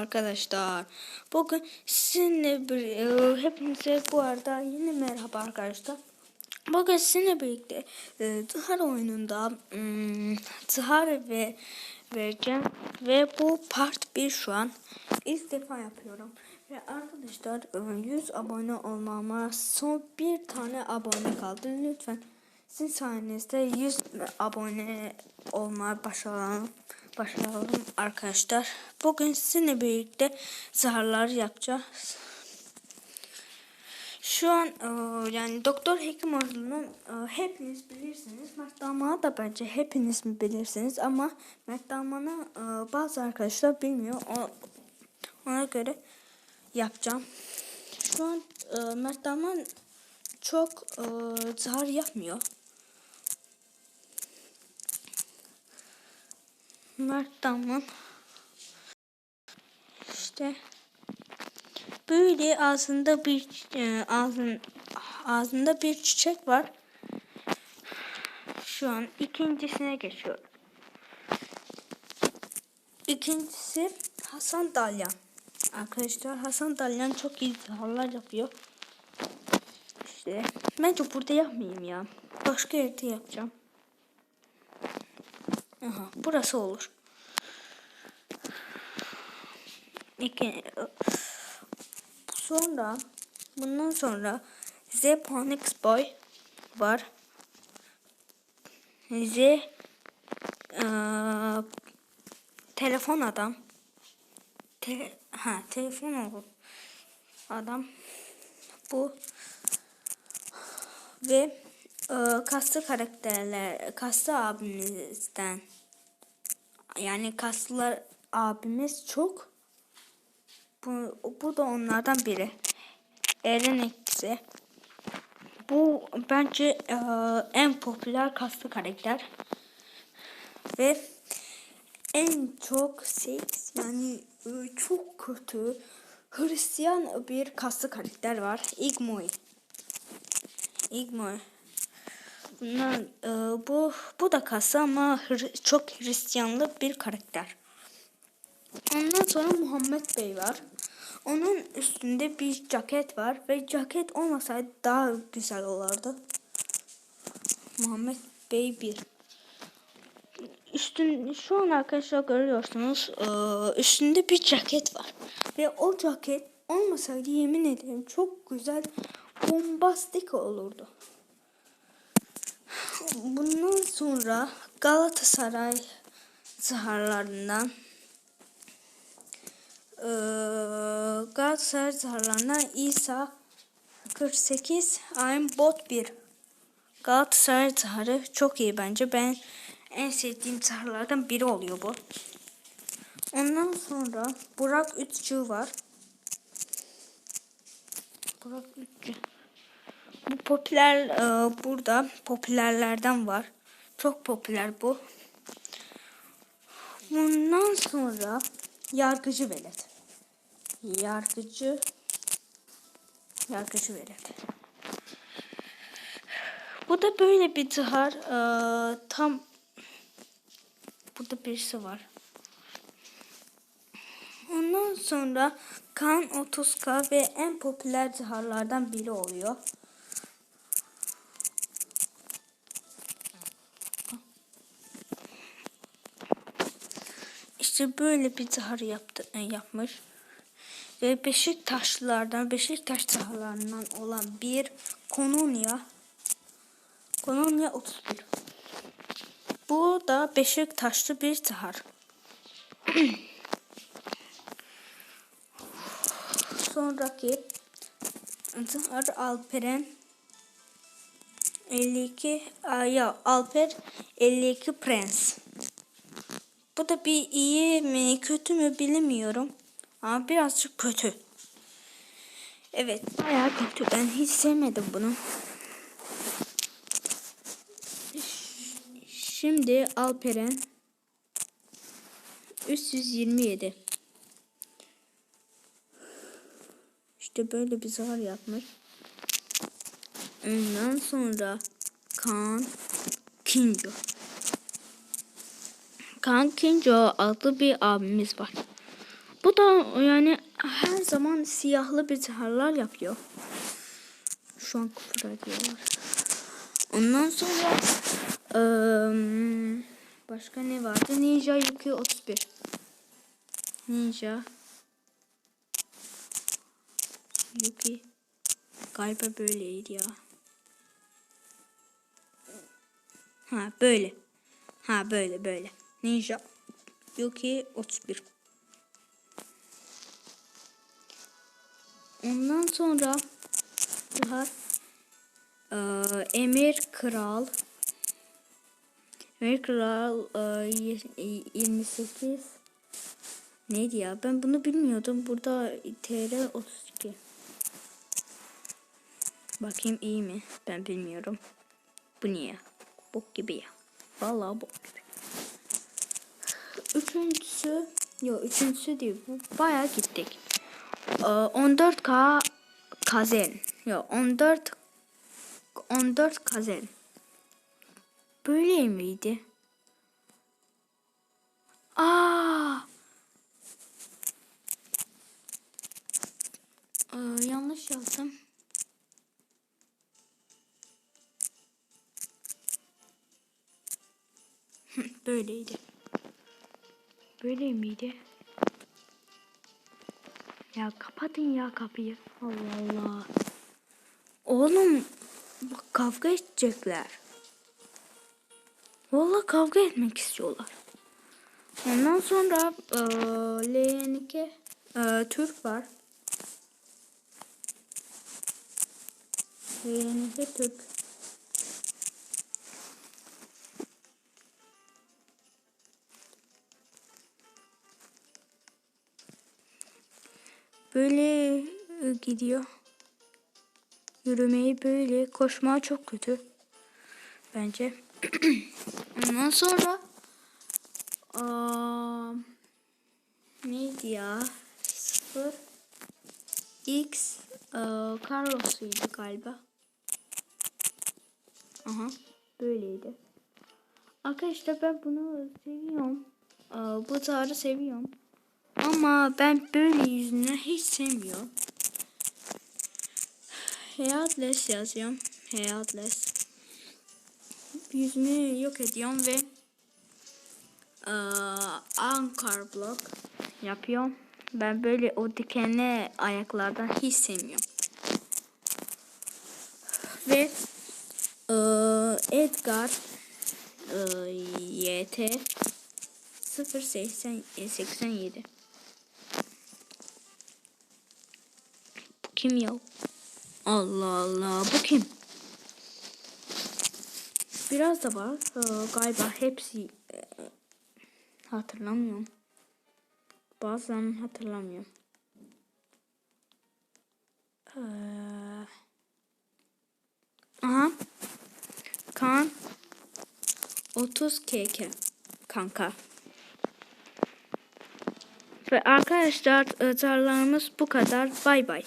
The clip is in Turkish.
arkadaşlar. Bugün sizinle bir e, hepinize bu arada yine merhaba arkadaşlar. Bugün sizinle birlikte e, Zahar oyununda hmm, Zahar ve vereceğim ve bu part 1 şu an ilk defa yapıyorum. Ve arkadaşlar e, 100 abone olmama son bir tane abone kaldı. Lütfen sizin sayenizde 100 abone olmaya başlayalım. Başlayalım arkadaşlar. Bugün sizinle birlikte zaharlar yapacağız. Şu an e, yani Doktor Hekimoğlu'nun e, hepiniz bilirsiniz. Mert Daman'ı da bence hepiniz mi bilirsiniz ama Mert Daman'ı e, bazı arkadaşlar bilmiyor. O, ona göre yapacağım. Şu an e, Mert Daman çok e, zahar yapmıyor. Mert Daman işte böyle ağzında bir e, ağzın ağzında bir çiçek var. Şu an ikincisine geçiyorum. İkincisi Hasan Dalyan. Arkadaşlar Hasan Dalyan çok iyi zaharlar yapıyor. İşte bence burada yapmayayım ya. Başka yerde yapacağım. Aha, burası olur. İki, sonra bundan sonra Z Ponix Boy var. Z eee, telefon adam. Te, ha telefon olur. Adam bu ve e, kaslı karakterler kaslı abimizden. Yani kaslılar abimiz çok. Bu, bu da onlardan biri. Eren etkisi bu bence e, en popüler kaslı karakter. Ve en çok seks yani e, çok kötü Hristiyan bir kaslı karakter var. Igmoy Igmoy Bunlar, e, bu bu da kasa ama çok Hristiyanlı bir karakter. Ondan sonra Muhammed Bey var. Onun üstünde bir ceket var ve ceket olmasaydı daha güzel olurdu. Muhammed Bey 1. Üstün şu an arkadaşlar görüyorsunuz e, üstünde bir ceket var ve o ceket olmasaydı yemin ederim çok güzel bombastik olurdu. Bundan sonra Galatasaray zaharlarından eee, Galatasaray zaharlarından İsa 48 I'm bot 1 Galatasaray zaharı çok iyi bence. Ben en sevdiğim zaharlardan biri oluyor bu. Ondan sonra Burak Ütçü var. Burak Ütçü. Bu popüler e, burada popülerlerden var. Çok popüler bu. Bundan sonra yargıcı velet. Yargıcı yargıcı velet. Bu da böyle bir zihar. e, tam burada birisi var. Ondan sonra kan 30K ve en popüler ziharlardan biri oluyor. İşte böyle bir zahar yaptı, e, yapmış. Ve Beşiktaşlılardan, Beşiktaş sahalarından olan bir Konunya. Konunya 31. Bu da Beşiktaşlı bir zahar. Sonraki Zahar Alperen 52 Aa, ya Alper 52 Prens. Bu da bir iyi mi kötü mü bilmiyorum. Ama birazcık kötü. Evet bayağı kötü. Ben hiç sevmedim bunu. Şimdi Alperen 327. İşte böyle bir zar yapmış. Ondan sonra Kaan Kinjo. Kaan Kinjo adlı bir abimiz var. Bu da yani her zaman siyahlı bir zırhlar yapıyor. Şu an küfür ediyorlar. Ondan sonra eee, başka ne vardı? Ninja Yuki 31. Ninja Yuki galiba böyleydi ya. Ha böyle. Ha böyle böyle. Ninja Yuki 31. Ondan sonra daha eee, Emir Kral Emir Kral y- 28 Neydi ya? Ben bunu bilmiyordum. Burada TR 32. Bakayım iyi mi? Ben bilmiyorum. Bu niye? Bok gibi ya. Vallahi bok gibi. Üçüncüsü, yok üçüncüsü değil. Bu bayağı gittik. Ee, 14K kazen. Yok 14 14 kazen. Böyle miydi? Aa! Ee, yanlış yazdım. Böyleydi. Böyle miydi? Ya kapatın ya kapıyı. Allah Allah. Oğlum bak kavga edecekler. Vallahi kavga etmek istiyorlar. Ondan sonra eee LNK eee, Türk var. LNK Türk. Böyle e, gidiyor. Yürümeyi böyle, koşma çok kötü. Bence. Ondan sonra aa, neydi ya? Sıfır X aa, Carlos'uydu galiba. Aha böyleydi. Arkadaşlar ben bunu seviyorum. Aa, bu tarı seviyorum. Ama ben böyle yüzünü hiç sevmiyorum. Heartless yazıyorum. Heartless. Yüzünü yok ediyorum ve eee Ankar block yapıyorum. Ben böyle o dikenli ayaklardan hiç sevmiyorum. Ve eee Edgar eee, YT 087 kim ya? Allah Allah bu kim? Biraz da var. Ee, galiba hepsi e, hatırlamıyorum. Bazen hatırlamıyorum. Ee, aha. Kan 30 kk kanka. Ve arkadaşlar e, tarlalarımız bu kadar. Bay bay.